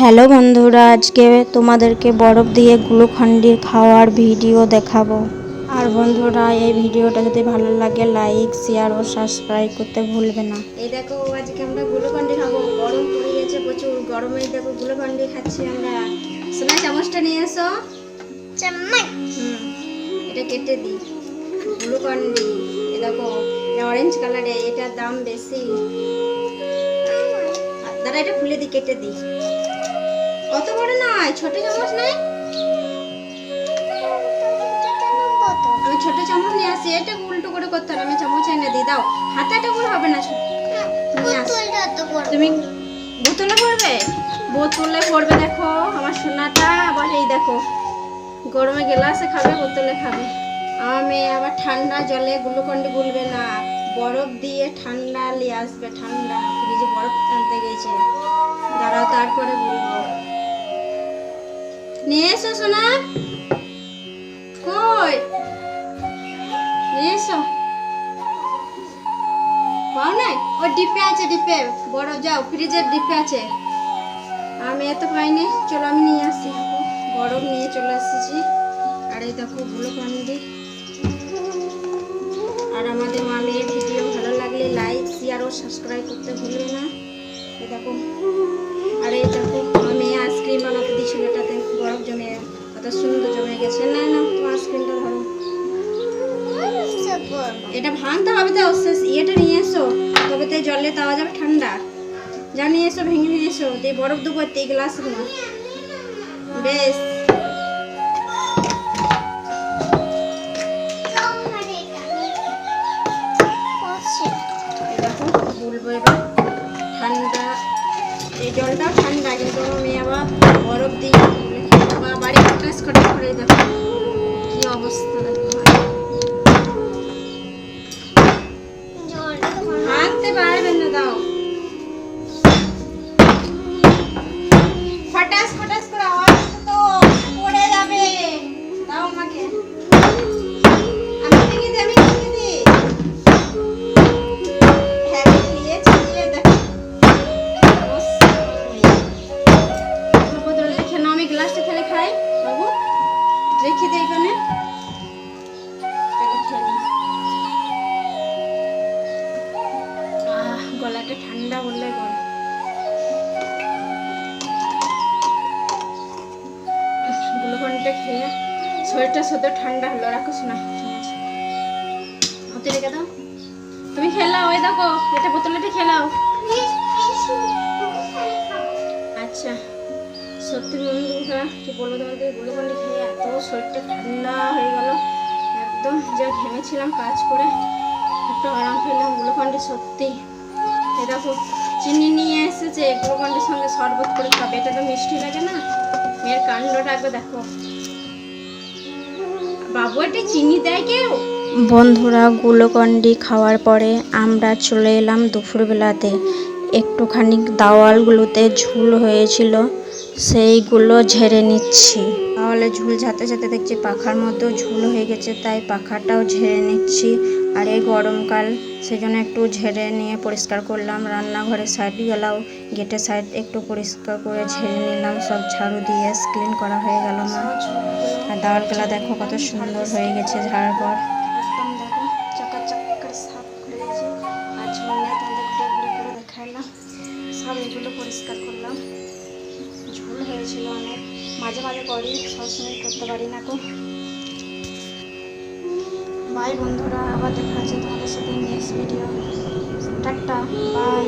Hello বন্ধুরা আজকে তোমাদেরকে বরফ দিয়ে গ্লুকন্ডির খাওয়ার ভিডিও দেখাবো। আর বন্ধুরা এই ভিডিওটা যদি ভালো লাগে লাইক শেয়ার ও সাবস্ক্রাইব করতে ভুলবে না। এই দেখো আজকে আমরা গ্লুকন্ডি খাব। গরম পড়ে গেছে প্রচুর গরমে দেখো গ্লুকন্ডি খাচ্ছি আমরা। সোনা চামচটা নিয়ে এসো। চামচ। হুম এটা কেটে দিই। গ্লুকন্ডি এই দেখো এটা অরেঞ্জ কালারে এটার দাম বেশি। দাদা এটা খুলে দিই কেটে দিই। অত বড় নয়, ছোট চামচ নাই। আমি ছোট চামচ নিয়ে আসি, এটা উল্টো করে করতে হবে, আমি চামচ এনে দিই, দাও। হাতাটা করে হবে না। তুমি বোতলে পড়বে? বোতলে পড়বে, দেখো, আমার সোনাটা, আবার এই দেখো, গরমে গ্লাসে খাবে, বোতলে খাবে। আমার মেয়ে আবার ঠান্ডা জলে গ্লুকন্ডি গুলবে না, বরফ দিয়ে ঠান্ডা নিয়ে আসবে, ঠান্ডা। ফ্রিজে বরফ আনতে গেছে। দাঁড়াও, তারপরে বলব। নিয়ে এসো সোনা কই নিয়ে এসো পাও নাই ও ডিপে আছে ডিপে বড় যাও ফ্রিজের ডিপে আছে আমি এত পাইনি চলো আমি নিয়ে আসি বরফ নিয়ে চলে এসেছি আর এই দেখো গ্লুকন্ডি আর আমাদের মা মেয়ের ভিডিও ভালো লাগলে লাইক শেয়ার ও সাবস্ক্রাইব করতে ভুলবে না এই দেখো আর এই দেখো এটা ভাঙতে হবে তো, শেষ ইয়েটা নিয়ে এসো। তবে তো জলে তাওয়া যাবে ঠান্ডা। যা নিয়ে এসো, ভেঙে নিয়ে এসো। দিয়ে বরফ দেবো এই গ্লাস বেশ। বলব এবার। ঠান্ডা। এই জলটাও ঠান্ডা, কিন্তু মেয়ে আবার বরফ দিয়ে বা বাড়ি খটাস করে দেখো। কি অবস্থা দাও শরীরটা সদ্য ঠান্ডা হলো, রাখো শোনা হাতে রেখে দাও। তুমি খেলাও ওই দেখো, এটা বোতলেটা খেলাও। আচ্ছা। সত্যি বন্ধুরা, কি বলব তোমাদের গ্লুকন্ডি খেয়ে এত শরীরটা ঠান্ডা হয়ে গেল। একদম যা ঘেমেছিলাম কাজ করে, একটু আরাম পেলাম। গ্লুকন্ডি সত্যি। এ দেখো, চিনি নিয়ে এসেছে গ্লুকন্ডির সঙ্গে শরবত করে খাবে। এটা তো মিষ্টি লাগে না। মেয়ের কাণ্ডটা একবার দেখো। বাবু একটা চিনি দেয় কেউ? বন্ধুরা গ্লুকন্ডি খাওয়ার পরে আমরা চলে এলাম দুপুরবেলাতে। একটুখানি দাওয়ালগুলোতে ঝুল হয়েছিল, সেইগুলো ঝেড়ে নিচ্ছি। তাহলে ঝুল ঝাতে ঝাতে দেখছি পাখার মতো ঝুল হয়ে গেছে, তাই পাখাটাও ঝেড়ে নিচ্ছি। আর এই গরমকাল সেজন্য একটু ঝেড়ে নিয়ে পরিষ্কার করলাম, রান্নাঘরের সাইড গেলাও গেটের সাইড একটু পরিষ্কার করে ঝেড়ে নিলাম, সব ঝাড়ু দিয়ে ক্লিন করা হয়ে গেল আমার আর দাওয়ালগুলা দেখো কত সুন্দর হয়ে গেছে ঝাড়ার পর। সব এগুলো পরিষ্কার করলাম। ঝুল হয়েছিল অনেক। মাঝে মাঝে করি সবসময় করতে পারি না তো। বাই বন্ধুরা, আবার দেখা যাচ্ছে তোমাদের সাথে নেক্সট ভিডিও টাটা বাই